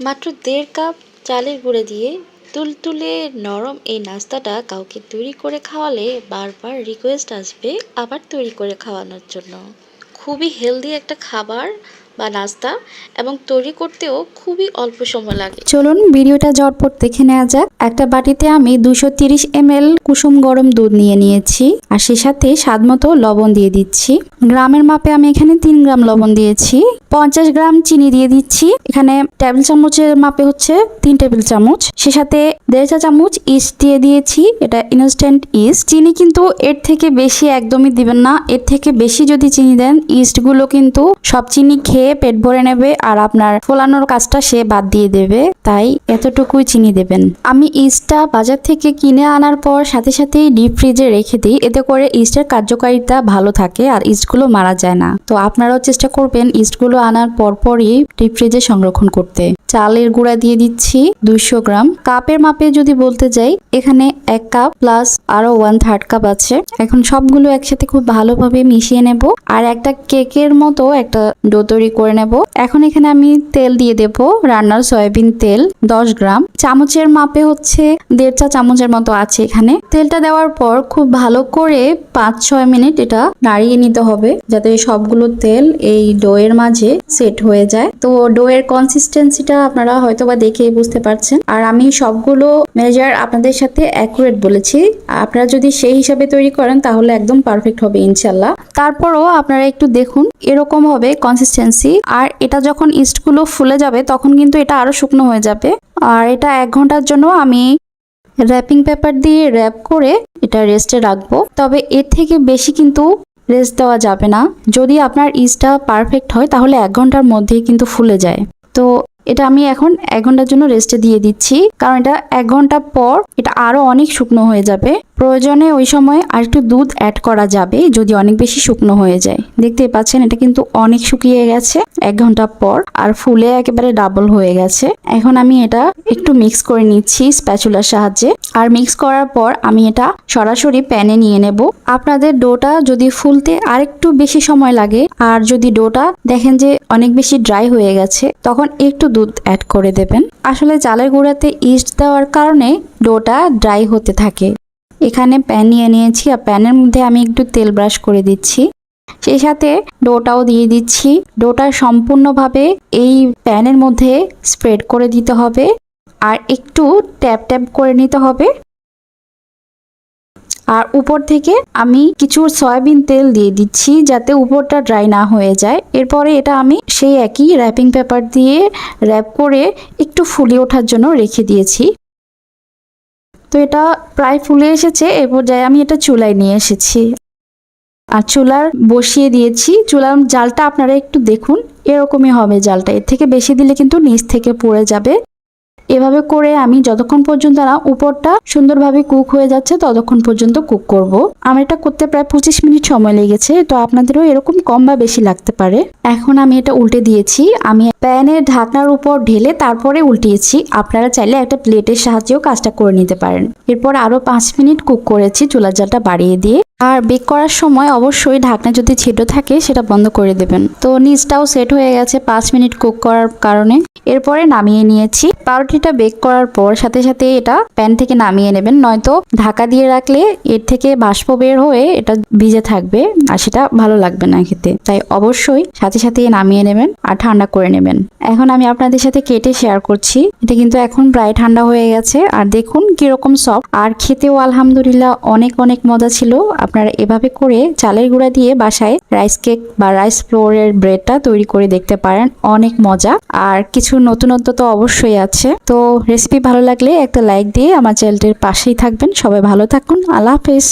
মাত্র দেড় কাপ চালের গুঁড়ে দিয়ে তুলতুলে নরম এই নাস্তাটা কাউকে তৈরি করে খাওয়ালে বারবার রিকোয়েস্ট আসবে আবার তৈরি করে খাওয়ানোর জন্য। খুবই হেলদি একটা খাবার বা নাস্তা এবং তৈরি করতেও খুবই অল্প সময় লাগে। চলুন ভিডিওটা ঝটপট দেখে নেওয়া যাক। একটা বাটিতে আমি দুশো তিরিশ এমএল কুসুম গরম দুধ নিয়ে নিয়েছি আর সে সাথে স্বাদ মতো লবণ দিয়ে দিচ্ছি। গ্রামের মাপে আমি এখানে তিন গ্রাম লবণ দিয়েছি। পঞ্চাশ গ্রাম চিনি দিয়ে দিচ্ছি। এখানে টেবিল চামচের মাপে হচ্ছে তিন টেবিল চামচ। সে সাথে দেড় চা চামচ ইস্ট দিয়ে দিয়েছি। এটা ইনস্ট্যান্ট ইস্ট। চিনি কিন্তু এর থেকে বেশি একদমই দিবেন না। এর থেকে বেশি যদি চিনি দেন, ইস্টগুলো কিন্তু সব চিনি খেয়ে পেট ভরে নেবে আর আপনার ফোলানোর কাজটা সে বাদ দিয়ে দেবে। তাই এতটুকুই চিনি দেবেন। আমি ইস্টটা বাজার থেকে কিনে আনার পর সাথে সাথেই ডিপ ফ্রিজে রেখে দিই। এতে করে ইস্টের কার্যকারিতা ভালো থাকে আর ইস্টগুলো মারা যায় না। তো আপনারাও চেষ্টা করবেন ইস্টগুলো আনার পরপরই ডিপ ফ্রিজে সংরক্ষণ করতে। চালের গুঁড়া দিয়ে দিচ্ছি দুইশো গ্রাম। কাপের মাপে যদি বলতে যাই, এখানে এক কাপ প্লাস আরও ওয়ান থার্ড কাপ আছে। এখন সবগুলো একসাথে খুব ভালোভাবে মিশিয়ে নেব। আর একটা কেকের মতো একটা ডো তৈরি করে নেব। এখন এখানে আমি তেল দিয়ে দেব, রান্নার সয়াবিন তেল, দশ গ্রাম। চামচের মাপে হচ্ছে দেড় চা চামচের মতো আছে এখানে। তেলটা দেওয়ার পর খুব ভালো করে পাঁচ ছয় মিনিট এটা নাড়িয়ে নিতে হবে, যাতে সবগুলো তেল এই ডোয়ের মাঝে সেট হয়ে যায়। তো ডোয়ের কনসিস্টেন্সিটা আপনারা হয়তো বা দেখেই বুঝতে পারছেন। আর আমি সবগুলো মেজার আপনাদের সাথে অ্যাকুরেট বলেছি। আপনারা যদি সেই হিসাবে তৈরি করেন, তাহলে একদম পারফেক্ট হবে ইনশাল্লাহ তারপরও আপনারা একটু দেখুন, এরকম হবে কনসিস্টেন্সি আর এটা যখন ইস্টগুলো ফুলে যাবে, তখন কিন্তু এটা আরও শুকনো হয়ে যাবে। আর এটা এক ঘণ্টার জন্য আমি র্যাপিং পেপার দিয়ে র্যাপ করে এটা রেস্টে রাখব। তবে এর থেকে বেশি কিন্তু রেস্ট দেওয়া যাবে না। যদি আপনার ইস্টটা পারফেক্ট হয়, তাহলে এক ঘণ্টার মধ্যেই কিন্তু ফুলে যায়। তো এটা আমি এখন এক ঘণ্টার জন্য রেস্টে দিয়ে দিচ্ছি। কারণ এটা এক ঘণ্টা পর এটা আরও অনেক শুকনো হয়ে যাবে। প্রয়োজনে ওই সময় আর একটু দুধ অ্যাড করা যাবে, যদি অনেক বেশি শুকনো হয়ে যায়। দেখতে পাচ্ছেন, এটা কিন্তু অনেক শুকিয়ে গেছে এক ঘণ্টা পর, আর ফুলে একেবারে ডাবল হয়ে গেছে। এখন আমি এটা একটু মিক্স করে নিচ্ছি স্প্যাচুলার সাহায্যে। আর মিক্স করার পর আমি এটা সরাসরি প্যানে নিয়ে নেব। আপনাদের ডোটা যদি ফুলতে আরেকটু বেশি সময় লাগে, আর যদি ডোটা দেখেন যে অনেক বেশি ড্রাই হয়ে গেছে, তখন একটু দুধ অ্যাড করে দেবেন। আসলে চালের গুঁড়াতে ইস্ট দেওয়ার কারণে ডোটা ড্রাই হতে থাকে। এখানে প্যান নিয়ে নিয়েছি, আর প্যানের মধ্যে আমি একটু তেল ব্রাশ করে দিচ্ছি। সেই সাথে ডোটাও দিয়ে দিচ্ছি। ডোটা সম্পূর্ণভাবে এই প্যানের মধ্যে স্প্রেড করে দিতে হবে। আর একটু ট্যাপ ট্যাপ করে নিতে হবে। আর উপর থেকে আমি কিছু সয়াবিন তেল দিয়ে দিচ্ছি যাতে উপরটা ড্রাই না হয়ে যায়। এরপরে এটা আমি সেই একই র্যাপিং পেপার দিয়ে র্যাপ করে একটু ফুলিয়ে ওঠার জন্য রেখে দিয়েছি। তো এটা প্রায় ফুলে এসেছে, এ পর্যায়ে আমি এটা চুলায় নিয়ে এসেছি। আর চুলার বসিয়ে দিয়েছি। চুলার জালটা আপনারা একটু দেখুন, এরকমই হবে জালটা। এর থেকে বেশি দিলে কিন্তু নিচ থেকে পড়ে যাবে। এভাবে করে আমি যতক্ষণ পর্যন্ত না উপরটা সুন্দরভাবে কুক হয়ে যাচ্ছে, ততক্ষণ পর্যন্ত কুক করব। আমার এটা করতে প্রায় পঁচিশ মিনিট সময় লেগেছে, তো আপনাদেরও এরকম কম বা বেশি লাগতে পারে। এখন আমি এটা উল্টে দিয়েছি। আমি প্যানের ঢাকনার উপর ঢেলে তারপরে উল্টিয়েছি। আপনারা চাইলে একটা প্লেটের সাহায্যেও কাজটা করে নিতে পারেন। এরপর আরও পাঁচ মিনিট কুক করেছি চুলার জালটা বাড়িয়ে দিয়ে। আর বেক করার সময় অবশ্যই ঢাকনা যদি ছিটো থাকে, সেটা বন্ধ করে দেবেন। তো নিচটাও সেট হয়ে গেছে পাঁচ মিনিট কুক করার কারণে। এরপরে নামিয়ে নিয়েছি। পাউরুটিটা বেক করার পর সাথে সাথে এটা প্যান থেকে নামিয়ে নেবেন। নয়তো ঢাকা দিয়ে রাখলে এর থেকে বাষ্প বের হয়ে এটা ভিজে থাকবে আর সেটা ভালো লাগবে না খেতে। তাই অবশ্যই সাথে সাথে নামিয়ে নেবেন আর ঠান্ডা করে নেবেন। এখন আমি আপনাদের সাথে কেটে শেয়ার করছি। এটা কিন্তু এখন প্রায় ঠান্ডা হয়ে গেছে। আর দেখুন কীরকম সফট আর খেতেও আলহামদুলিল্লাহ অনেক অনেক মজা ছিল। আপনারা এভাবে করে চালের গুঁড়া দিয়ে বাসায় রাইস কেক বা রাইস ফ্লোরের ব্রেডটা তৈরি করে দেখতে পারেন। অনেক মজা। আর কিছু নতুনত্ব তো অবশ্যই আছে। তো রেসিপি ভালো লাগলে একটা লাইক দিয়ে আমার চ্যানেলটির পাশেই থাকবেন। সবাই ভালো থাকুন। আল্লাহ হাফেজ।